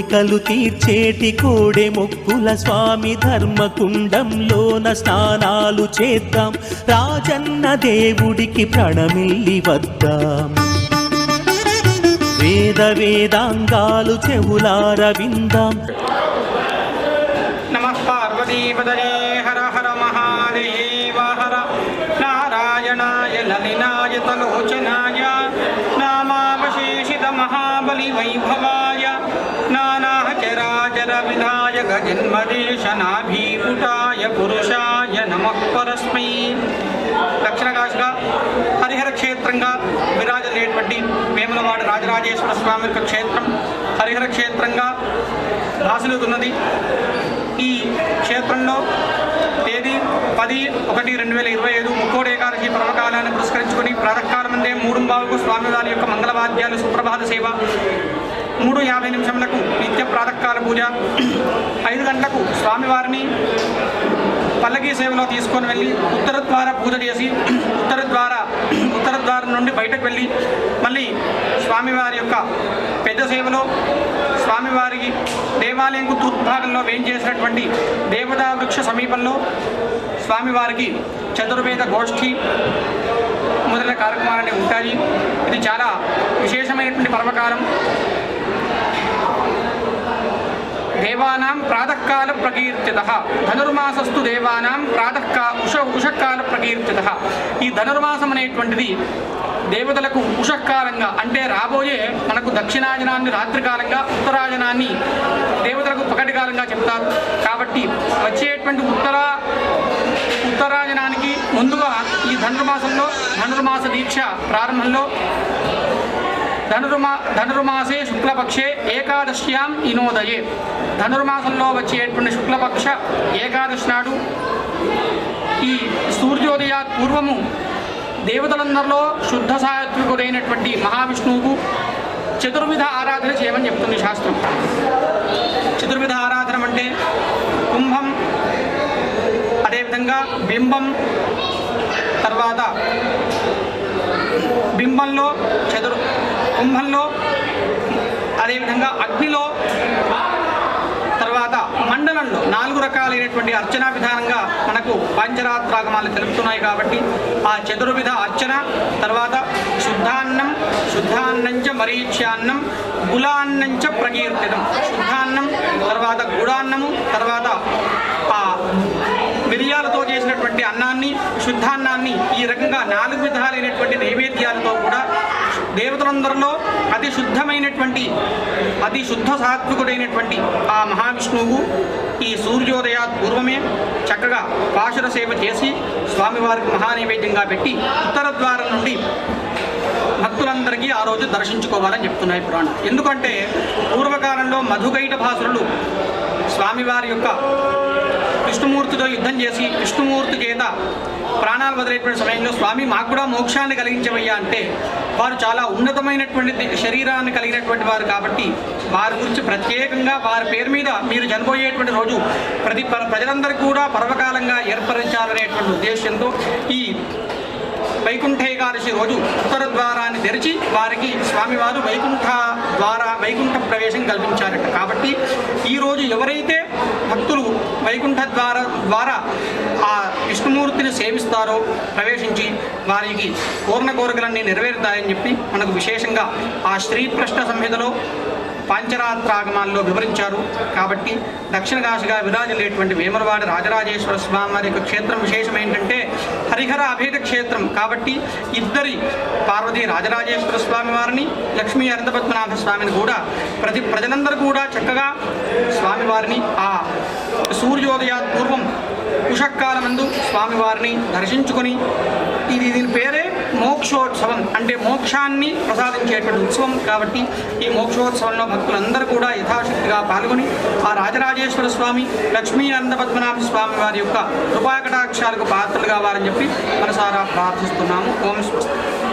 కోరికలు తీర్చేటి కోడే మొక్కుల స్వామి ధర్మకుండంలోన స్నానాలు చేద్దాం. రాజన్న దేవుడికి ప్రణమిల్లి వద్దాం. వేద వేదాంగాలు చెవులార విందాం. నమ పార్వతీపదనే హర హర మహాదేవ హర. నారాయణాయ లలినాయ తలోచనాయ. నామావశేషిత మహాబలి వైభవా. విధాయక పురుషాయ నమ పరస్మై దక్షిణకాశిగా హరిహర క్షేత్రంగా విరాజలేటువంటి వేములవాడ రాజరాజేశ్వర స్వామి యొక్క క్షేత్రం హరిహర క్షేత్రంగా రాసులుతున్నది ఈ క్షేత్రంలో తేదీ పది ఒకటి రెండు వేల ఇరవై ఐదు ముక్కోడు ఏకాదశి పర్వకాలాన్ని పురస్కరించుకుని ప్రాతకాలం ముందే మూడు బావుకు స్వామివారి యొక్క మంగళవాద్యాలు సుప్రభాత సేవ మూడు యాభై నిమిషములకు నిత్య ప్రాతకాల పూజ ఐదు గంటలకు స్వామివారిని పల్లకీ సేవలో తీసుకొని వెళ్ళి ఉత్తర ద్వార పూజ చేసి ఉత్తర ద్వార ఉత్తర ద్వారం నుండి బయటకు వెళ్ళి మళ్ళీ స్వామివారి యొక్క పెద్ద సేవలో స్వామివారికి దేవాలయంకు తూర్పుభాగంలో వేయించేసినటువంటి దేవతా వృక్ష సమీపంలో స్వామివారికి చతుర్వేద గోష్ఠి మొదలైన కార్యక్రమాలన్నీ ఉంటాయి. ఇది చాలా విశేషమైనటువంటి పర్వకాలం. దేవానాం ప్రాతకాల ప్రకీర్తిత. ధనుర్మాసస్తు దేవానాం ప్రాతకా ఉష ఉషకాల ప్రకీర్తిత. ఈ ధనుర్మాసం అనేటువంటిది దేవతలకు ఉషకాలంగా అంటే రాబోయే మనకు దక్షిణాజనాన్ని రాత్రికాలంగా ఉత్తరాజనాన్ని దేవతలకు పగటి కాలంగా చెప్తారు. కాబట్టి వచ్చేటువంటి ఉత్తర ఉత్తరాజనానికి ముందుగా ఈ ధనుర్మాసంలో ధనుర్మాస దీక్ష ప్రారంభంలో ధనుర్మా ధనుర్మాసే శుక్లపక్షే ఏకాదశ్యాం ఇనోదయే ధనుర్మాసంలో వచ్చేటువంటి శుక్లపక్ష ఏకాదశి నాడు ఈ సూర్యోదయ పూర్వము దేవతలందరిలో శుద్ధ సాత్వికుడైనటువంటి మహావిష్ణువుకు చతుర్విధ ఆరాధన చేయమని చెప్తుంది శాస్త్రం. చతుర్విధ ఆరాధన అంటే కుంభం అదేవిధంగా బింబం తర్వాత బింబంలో చతుర్ కుంభంలో అదేవిధంగా అగ్నిలో తర్వాత మండలంలో నాలుగు రకాలైనటువంటి అర్చనా విధానంగా మనకు పంచరాత్రాగమాలు తెలుపుతున్నాయి కాబట్టి ఆ చతుర్విధ అర్చన తర్వాత శుద్ధాన్నం శుద్ధాన్నంచ మరీచ్యాన్నం గులాన్నంచ ప్రకీర్తితం శుద్ధాన్నం తర్వాత గుడాన్నము తర్వాత ఆ మిరియాలతో చేసినటువంటి అన్నాన్ని శుద్ధాన్నాన్ని ఈ రకంగా నాలుగు విధాలైనటువంటి నైవేద్యాలతో దేవతలందరిలో అతి శుద్ధమైనటువంటి అతి శుద్ధ సాత్వికుడైనటువంటి ఆ మహావిష్ణువు ఈ సూర్యోదయ పూర్వమే చక్కగా పాశుర సేవ చేసి స్వామివారికి మహానైవేద్యంగా పెట్టి ఉత్తర ద్వారం నుండి భక్తులందరికీ ఆ రోజు దర్శించుకోవాలని చెప్తున్నాయి పురాణం ఎందుకంటే పూర్వకాలంలో మధుగైట భాసురులు స్వామివారి యొక్క విష్ణుమూర్తితో యుద్ధం చేసి విష్ణుమూర్తి చేత ప్రాణాలు వదిలేటువంటి సమయంలో స్వామి మాకు కూడా మోక్షాన్ని కలిగించవయ్యా అంటే వారు చాలా ఉన్నతమైనటువంటి శరీరాన్ని కలిగినటువంటి వారు కాబట్టి వారి గురించి ప్రత్యేకంగా వారి పేరు మీద మీరు చనిపోయేటువంటి రోజు ప్రతి ప్ర- ప్రజలందరికీ కూడా పర్వకాలంగా ఏర్పరించాలనేటువంటి ఉద్దేశంతో ఈ వైకుంఠ ఏకాదశి రోజు ఉత్తర ద్వారాన్ని తెరిచి వారికి స్వామివారు వైకుంఠ ద్వారా వైకుంఠ ప్రవేశం కల్పించారట. కాబట్టి ఈరోజు ఎవరైతే భక్తులు వైకుంఠ ద్వార ద్వారా ఆ విష్ణుమూర్తిని సేవిస్తారో ప్రవేశించి వారికి కోరిన కోరికలన్నీ నెరవేరుతాయని చెప్పి మనకు విశేషంగా ఆ శ్రీ ప్రశ్న సంహితలో పాంచరాత్రాగమాల్లో వివరించారు. కాబట్టి దక్షిణ కాశిగా విరాజలేటువంటి వేమరవాడ రాజరాజేశ్వర స్వామి వారి యొక్క క్షేత్రం విశేషం ఏంటంటే హరిహర అభేద క్షేత్రం. కాబట్టి ఇద్దరి పార్వతీ రాజరాజేశ్వర స్వామి వారిని లక్ష్మీ అనంతపద్మనాభ స్వామిని కూడా ప్రతి ప్రజలందరూ కూడా చక్కగా స్వామివారిని ఆ సూర్యోదయా పూర్వం ఉషకాలమందు స్వామివారిని దర్శించుకొని ఇది దీని పేరే మోక్షోత్సవం అంటే మోక్షాన్ని ప్రసాదించేటువంటి ఉత్సవం కాబట్టి ఈ మోక్షోత్సవంలో భక్తులందరూ కూడా యథాశక్తిగా పాల్గొని ఆ రాజరాజేశ్వర స్వామి లక్ష్మీనంద పద్మనాభ స్వామి వారి యొక్క కృపాకటాక్షాలకు పాత్రలు కావాలని చెప్పి మనసారా ప్రార్థిస్తున్నాము. ఓం స్వస్తి.